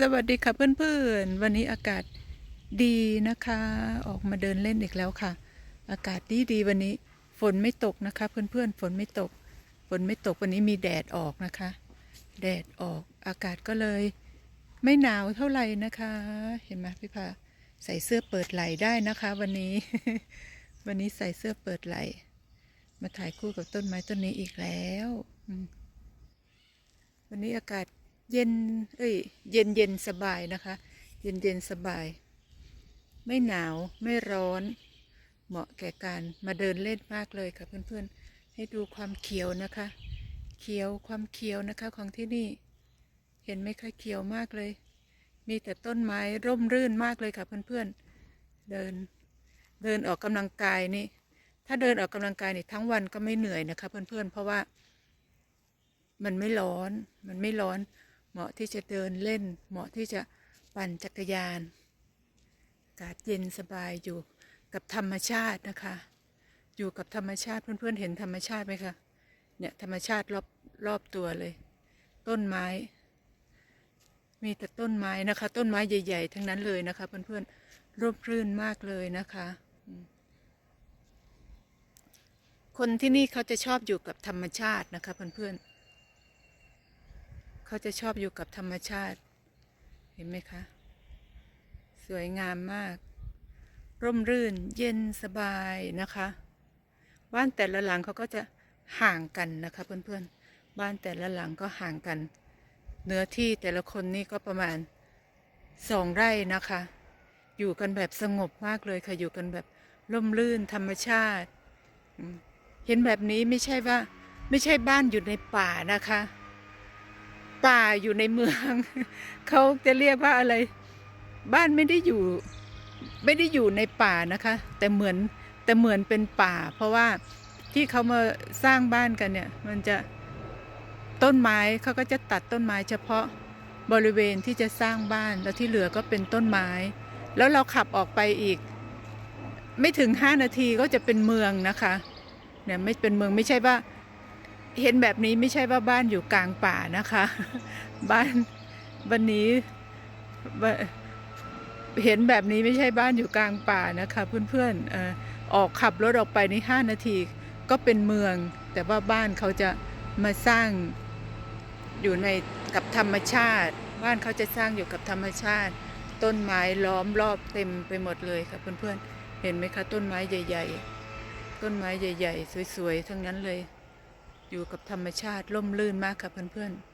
สวัสดีค่ะเพื่อนๆ วันนี้อากาศดีนะคะ ออกมาเดินเล่นอีกแล้วค่ะ อากาศดีดีๆวันนี้ฝนไม่ตกนะคะ เพื่อนๆ ฝนไม่ตก ฝนไม่ตกวันนี้มีแดดออกนะคะ แดดออกอากาศก็เลย ไม่หนาวเท่าไหร่นะคะ เห็นไหมพี่พาใส่เสื้อเปิดไหล่ได้นะคะ วันนี้ วันนี้ใส่เสื้อเปิดไหล่มาถ่ายคู่กับต้นไม้ต้นนี้อีกแล้ววันนี้อากาศ เย็น เอ้ย เย็นเย็นสบายนะคะ เย็นเย็นสบาย ไม่หนาว ไม่ร้อน เหมาะแก่การมาเดินเล่นมากเลยค่ะเพื่อนๆ ให้ดูความเขียวนะคะ เขียว ความเขียวนะคะของที่นี่ เห็นไหมคะเขียวมากเลย มีแต่ต้นไม้ร่มรื่นมากเลยค่ะเพื่อนๆ เดิน เดินออกกำลังกายนี่ ถ้าเดินออกกำลังกายนี่ทั้งวันก็ไม่เหนื่อยนะคะเพื่อนๆ เพราะว่า มันไม่ร้อน มันไม่ร้อน เหมาะที่จะเดินเล่น เหมาะที่จะปั่นจักรยานอากาศเย็นสบายอยู่กับธรรมชาตินะคะ อยู่กับธรรมชาติเพื่อนๆเห็นธรรมชาติไหมคะเนี่ยธรรมชาติรอบรอบตัวเลย ต้นไม้ มีแต่ต้นไม้นะคะ ต้นไม้ใหญ่ ๆ ทั้งนั้นเลยนะคะ เพื่อนๆร่มรื่นมากเลยนะคะคนที่นี่เขาจะชอบอยู่กับธรรมชาตินะคะเพื่อนๆ เขาจะชอบอยู่กับธรรมชาติ เห็นไหมคะ สวยงามมาก ร่มรื่นเย็นสบายนะคะ บ้านแต่ละหลังเขาก็จะห่างกันนะคะเพื่อนๆ บ้านแต่ละหลังก็ห่างกัน เนื้อที่แต่ละคนนี่ก็ประมาณสองไร่นะคะ อยู่กันแบบสงบมากเลยค่ะ อยู่กันแบบร่มรื่นธรรมชาติ เห็นแบบนี้ไม่ใช่ว่า ไม่ใช่บ้านอยู่ในป่านะคะ ป่าอยู่ในเมือง เขาจะเรียกว่าอะไร บ้านไม่ได้อยู่ ไม่ได้อยู่ในป่านะคะ แต่เหมือนแต่เหมือนเป็นป่า เพราะว่าที่เขามาสร้างบ้านกันเนี่ย มันจะต้นไม้เขาก็จะตัดต้นไม้เฉพาะบริเวณที่จะสร้างบ้านแล้วที่เหลือก็เป็นต้นไม้ แล้วเราขับออกไปอีก ไม่ถึงห้านาทีก็จะเป็นเมืองนะคะเนี่ยไม่เป็นเมืองไม่ใช่ว่า เห็นแบบนี้ไม่ใช่ว่าบ้านอยู่กลางป่านะคะ บ้านวันนี้เห็นแบบนี้ไม่ใช่บ้านอยู่กลางป่านะคะ เพื่อนๆออออกขับรถออกไปในห้านาทีก็เป็นเมือง แต่ว่าบ้านเขาจะมาสร้างอยู่ในกับธรรมชาติ บ้านเขาจะสร้างอยู่กับธรรมชาติ ต้นไม้ล้อมรอบเต็มไปหมดเลยค่ะเพื่อนๆเห็นไหมคะต้นไม้ใหญ่ ๆ ต้นไม้ใหญ่ ๆ สวยๆทั้งนั้นเลย อยู่กับธรรมชาติร่มรื่นมากค่ะเพื่อนๆ